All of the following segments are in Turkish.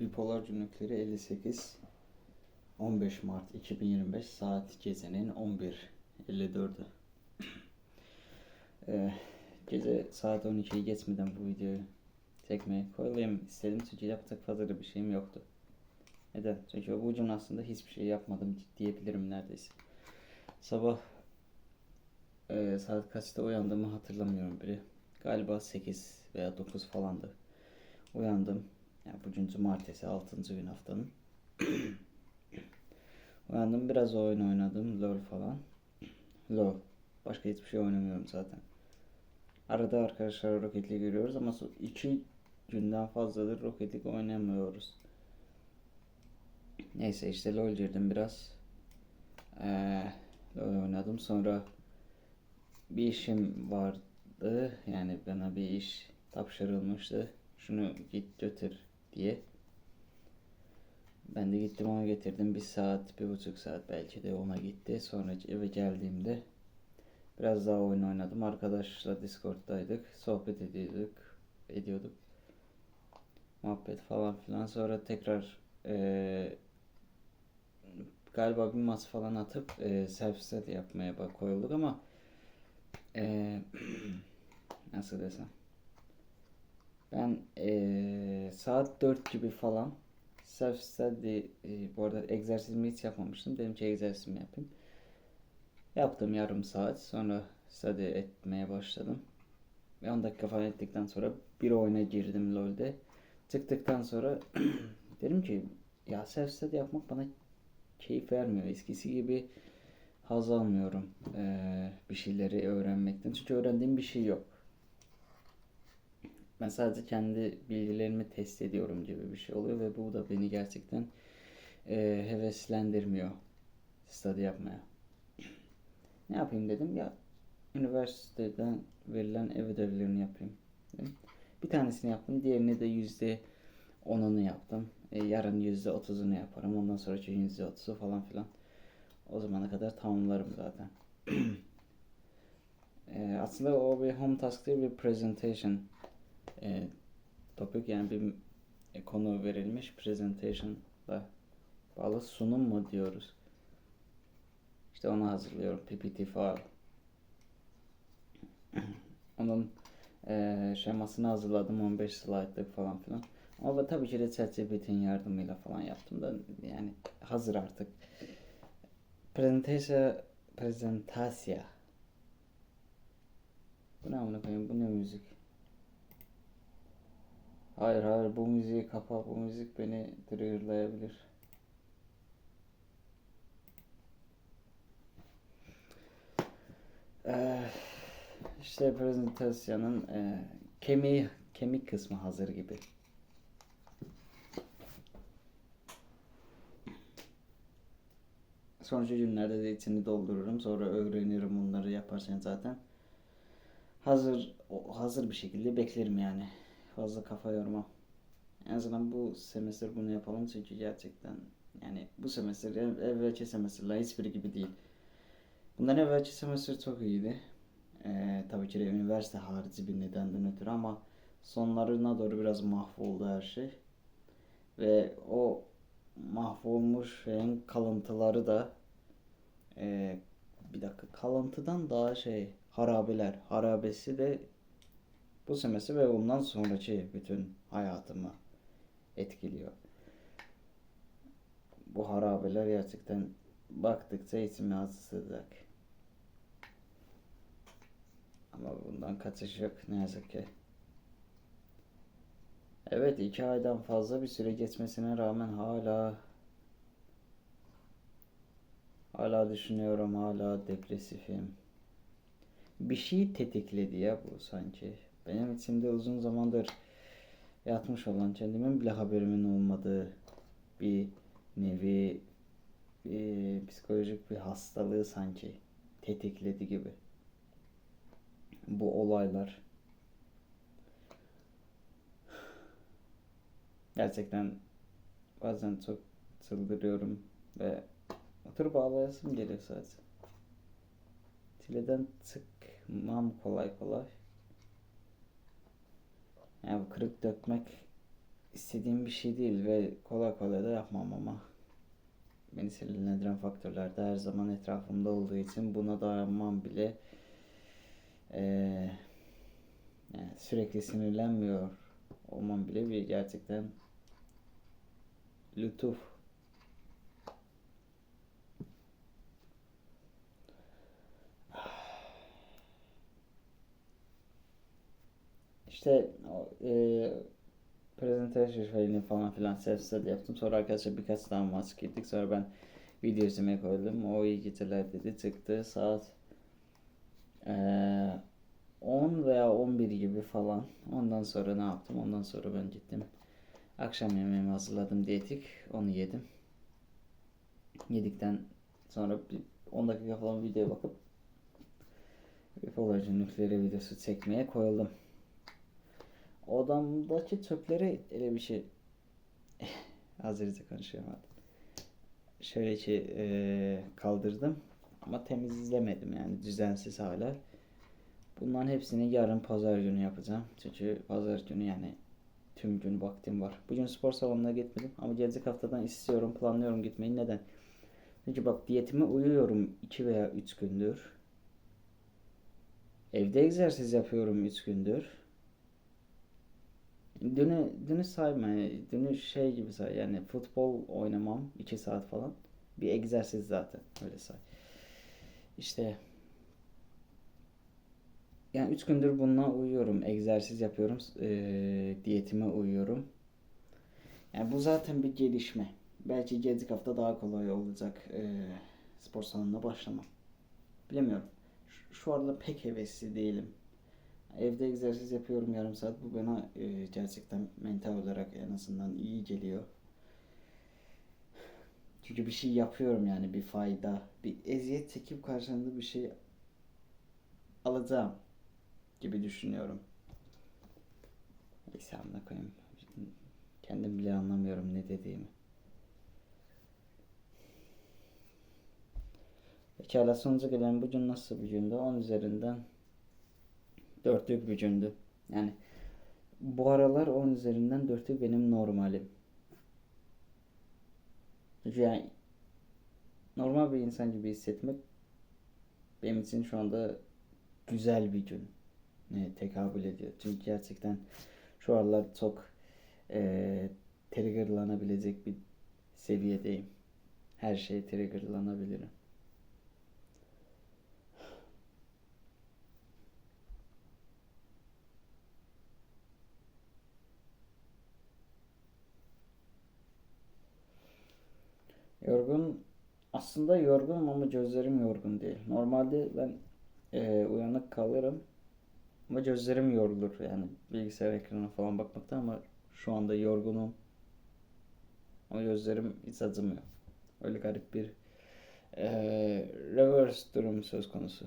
Bipolar Günlükleri 58 15 Mart 2025 saat gecenin 11.54'ü. Ee, gece saat 12'yi geçmeden bu videoyu çekmeye koyulayım istedim çünkü yapacak fazla da bir şeyim yoktu. Neden? Çünkü bugün aslında hiçbir şey yapmadım diyebilirim neredeyse. Sabah e, saat kaçta uyandığımı hatırlamıyorum bile. Galiba 8 veya 9 falandı. Uyandım. Yani bugün cumartesi 6. gün haftanın. Uyandım biraz oyun oynadım. LOL falan. LOL. Başka hiçbir şey oynamıyorum zaten. Arada arkadaşlar Rocket League görüyoruz ama iki günden fazladır Rocket League oynamıyoruz. Neyse işte LOL girdim biraz. Ee, LOL oynadım. Sonra bir işim vardı. Yani bana bir iş tapşırılmıştı. Şunu git götür diye. Ben de gittim ona getirdim. Bir saat, bir buçuk saat belki de ona gitti. Sonra eve geldiğimde biraz daha oyun oynadım. Arkadaşla Discord'daydık. Sohbet ediyorduk. Ediyorduk. Muhabbet falan filan. Sonra tekrar eee, galiba bir maç falan atıp eee self study yapmaya bak koyulduk ama eee, nasıl desem ben eee, saat 4 gibi falan self study eee, bu arada egzersizimi hiç yapmamıştım. Dedim ki egzersizimi yapayım. Yaptım yarım saat. Sonra study etmeye başladım. Ve 10 dakika falan ettikten sonra bir oyuna girdim LoL'de. Çıktıktan sonra dedim ki ya self study yapmak bana keyif vermiyor. Eskisi gibi haz almıyorum eee, bir şeyleri öğrenmekten. Çünkü öğrendiğim bir şey yok. Ben sadece kendi bilgilerimi test ediyorum gibi bir şey oluyor ve bu da beni gerçekten eee, heveslendirmiyor study yapmaya. Ne yapayım dedim ya üniversiteden verilen ev ödevlerini yapayım dedim. Bir tanesini yaptım, diğerini de yüzde onunu yaptım. E, yarın yüzde otuzunu yaparım. Ondan sonraki yüzde otuzu falan filan. O zamana kadar tamamlarım zaten. E, aslında o bir home task değil bir presentation e, topik yani bir e, konu verilmiş presentation'la bağlı sunum mu diyoruz. İşte onu hazırlıyorum PPT file. Onun eee şemasını hazırladım 15 slaytlık falan filan. Ama tabii ki de ChatGPT'nin yardımıyla falan yaptım da yani hazır artık. Presentasya prezentasya. Bu ne amına koyayım? Bu ne müzik? Hayır hayır bu müziği kapa. Bu müzik beni triggerlayabilir. Eee işte prezentasyonun eee kemiği kemik kısmı hazır gibi. Sonraki günlerde de içini doldururum. Sonra öğrenirim bunları yaparken zaten. Hazır hazır bir şekilde beklerim yani. Fazla kafa yormam. En azından bu semestr bunu yapalım çünkü gerçekten yani bu semestr ev, evvelki semestrler hiçbiri gibi değil. Bundan evvelki semestr çok iyiydi. Ee, tabii ki de üniversite harici bir nedenden ötürü ama sonlarına doğru biraz mahvoldu her şey. Ve o mahvolmuş şeyin kalıntıları da ee, bir dakika kalıntıdan daha şey harabeler. Harabesi de bu semestr ve ondan sonraki bütün hayatımı etkiliyor. Bu harabeler gerçekten baktıkça içime acı sığacak. Ama bundan kaçış yok ne yazık ki. Evet iki aydan fazla bir süre geçmesine rağmen hala hala düşünüyorum hala depresifim. Bir şey tetikledi ya bu sanki. Benim içimde uzun zamandır yatmış olan kendimin bile haberimin olmadığı bir nevi bir psikolojik bir hastalığı sanki tetikledi gibi. Bu olaylar. Gerçekten bazen çok çıldırıyorum ve oturup ağlayasım geliyor sadece. Çileden çıkmam kolay kolay. Yani bu kırık dökmek istediğim bir şey değil ve kolay kolay da yapmam ama beni sinirlendiren faktörler de her zaman etrafımda olduğu için buna dayanmam bile eee, yani sürekli sinirlenmiyor olmam bile bir gerçekten lütuf. İşte eee presentation şeyini falan filan self study yaptım. Sonra arkadaşlar birkaç daha maç gittik. Sonra ben video izlemeye koydum. O iyi geceler dedi. Çıktı saat eee 10 veya 11 gibi falan. Ondan sonra ne yaptım? Ondan sonra ben gittim. Akşam yemeğimi hazırladım diyetik. Onu yedim. Yedikten sonra bir 10 dakika falan videoya bakıp Bipolarcı nükleeri videosu çekmeye koyuldum. Odamdaki çöpleri bir şey Azerice konuşuyorum artık. Şöyle ki eee, kaldırdım ama temizlemedim yani düzensiz hala. Bunların hepsini yarın pazar günü yapacağım. Çünkü pazar günü yani tüm gün vaktim var. Bugün spor salonuna gitmedim ama gelecek haftadan istiyorum, planlıyorum gitmeyi. Neden? Çünkü bak diyetime uyuyorum 2 veya 3 gündür. Evde egzersiz yapıyorum 3 gündür. Dünü, dünü sayma. Dünü şey gibi say. Yani futbol oynamam 2 saat falan. Bir egzersiz zaten. Öyle say. İşte yani 3 gündür bununla uyuyorum. Egzersiz yapıyorum. eee, diyetime uyuyorum. Yani bu zaten bir gelişme. Belki gelecek hafta daha kolay olacak eee, spor salonuna başlamam. Bilemiyorum. Şu, şu arada pek hevesli değilim. Evde egzersiz yapıyorum yarım saat. Bu bana eee, gerçekten mental olarak en azından iyi geliyor. Çünkü bir şey yapıyorum yani bir fayda. Bir eziyet çekip karşılığında bir şey alacağım gibi düşünüyorum. Neyse amına koyayım. Kendim bile anlamıyorum ne dediğimi. Pekala sonuca gelen bugün nasıl bir gündü? 10 üzerinden dörtlük gündü. Yani bu aralar 10 üzerinden dörtlük benim normalim. Yani normal bir insan gibi hissetmek benim için şu anda güzel bir gün ne tekabül ediyor. Çünkü gerçekten şu aralar çok eee triggerlanabilecek bir seviyedeyim. Her şeye triggerlanabilirim. Yorgun aslında yorgunum ama gözlerim yorgun değil. Normalde ben eee, uyanık kalırım ama gözlerim yorulur yani bilgisayar ekranına falan bakmaktan ama şu anda yorgunum ama gözlerim hiç acımıyor. Öyle garip bir eee, reverse durum söz konusu.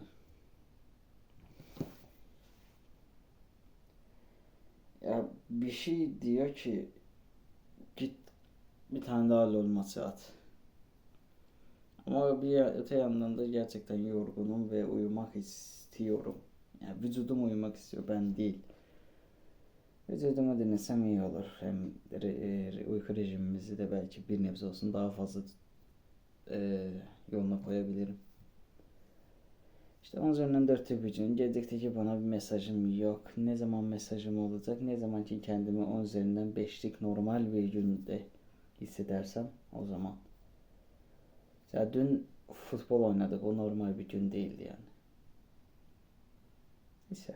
Ya bir şey diyor ki git bir tane daha LoL maçı at. Ama bir öte yandan da gerçekten yorgunum ve uyumak istiyorum. Yani vücudum uyumak istiyor, ben değil. Vücudumu dinlesem iyi olur. Hem re- uyku rejimimizi de belki bir nebze olsun daha fazla e, yoluna koyabilirim. İşte onun üzerinden dörtte bir gün. Gelecekteki bana bir mesajım yok. Ne zaman mesajım olacak? Ne zaman ki kendimi on üzerinden beşlik normal bir günde hissedersem o zaman. Ya dün futbol oynadık. O normal bir gün değildi yani. Neyse.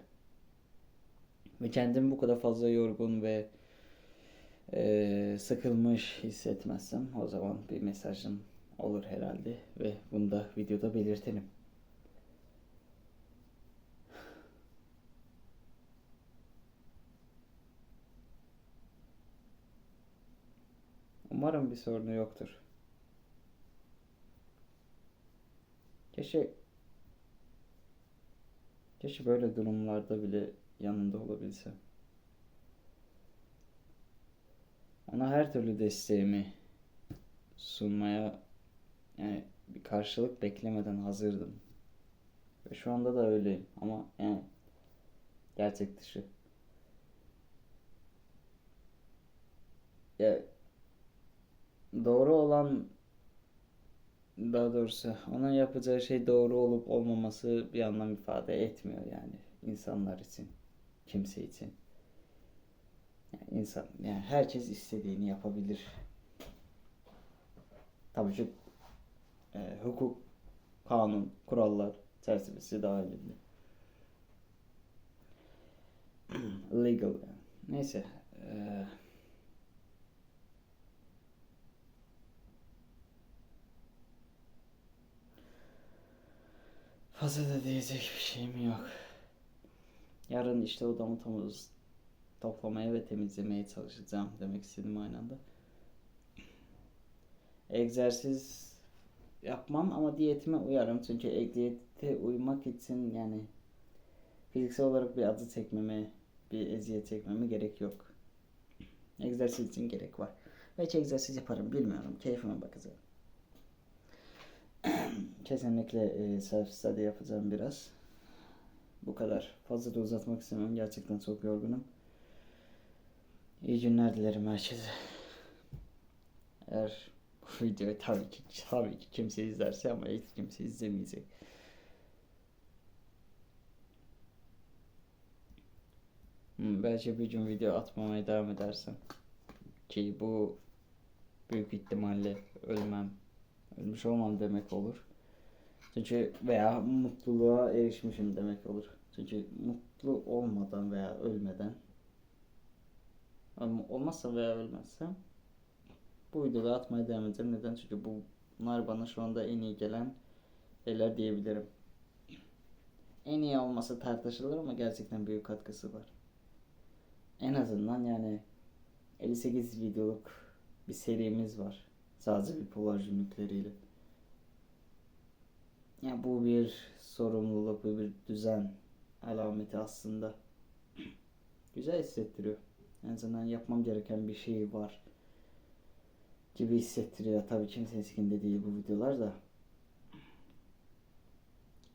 Ve kendimi bu kadar fazla yorgun ve eee, sıkılmış hissetmezsem o zaman bir mesajım olur herhalde ve bunu da videoda belirtelim. Umarım bir sorunu yoktur. Keşke keşke böyle durumlarda bile yanında olabilsem. Ona her türlü desteğimi sunmaya yani bir karşılık beklemeden hazırdım. Ve şu anda da öyleyim ama yani gerçek dışı. ya doğru olan daha doğrusu onun yapacağı şey doğru olup olmaması bir anlam ifade etmiyor yani insanlar için, kimse için. Yani insan, yani herkes istediğini yapabilir. Tabii ki e, hukuk, kanun, kurallar çerçevesi dahilinde. Legal yani. Neyse. e, fazla da diyecek bir şeyim yok. Yarın işte odamı temiz toplamaya ve temizlemeye çalışacağım demek istedim aynı anda. Egzersiz yapmam ama diyetime uyarım çünkü e- diyete uymak için yani fiziksel olarak bir acı çekmeme, bir eziyet çekmeme gerek yok. Egzersiz için gerek var. Belki egzersiz yaparım bilmiyorum. Keyfime bakacağım. Kesinlikle e, self study yapacağım biraz. Bu kadar. Fazla da uzatmak istemem. Gerçekten çok yorgunum. İyi günler dilerim herkese. Eğer bu videoyu tabii ki tabii ki kimse izlerse ama hiç kimse izlemeyecek. Hmm, belki bir gün video atmamaya devam edersem ki bu büyük ihtimalle ölmem, ölmüş olmam demek olur. Çünkü veya mutluluğa erişmişim demek olur. Çünkü mutlu olmadan veya ölmeden ama olmazsa veya ölmezsem bu videoda atmaya devam edeceğim. Neden? Çünkü bunlar bana şu anda en iyi gelen şeyler diyebilirim. En iyi olması tartışılır ama gerçekten büyük katkısı var. En azından yani 58 videoluk bir serimiz var. Sadece bipolar günlükleriyle. Ya bu bir sorumluluk, bu bir düzen alameti aslında. Güzel hissettiriyor. En azından yapmam gereken bir şey var gibi hissettiriyor. Tabii kimsenin sikinde değil bu videolar da.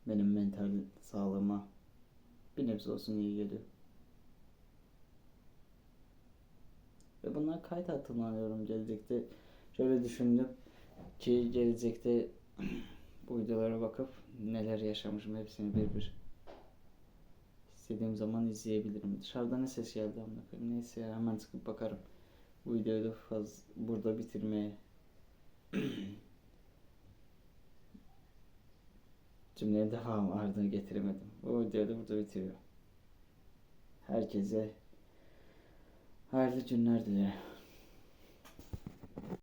Benim mental sağlığıma bir nebze olsun iyi geliyor. Ve bunlar kayıt altına alıyorum gelecekte. Şöyle düşündüm ki gelecekte bu videolara bakıp neler yaşamışım hepsini bir bir istediğim zaman izleyebilirim. Dışarıda ne ses geldi amına. Neyse ya hemen çıkıp bakarım. Bu videoyu da faz burada bitirmeye cümleye devam ardını getiremedim. Bu videoyu da burada bitiriyor. Herkese hayırlı günler dilerim.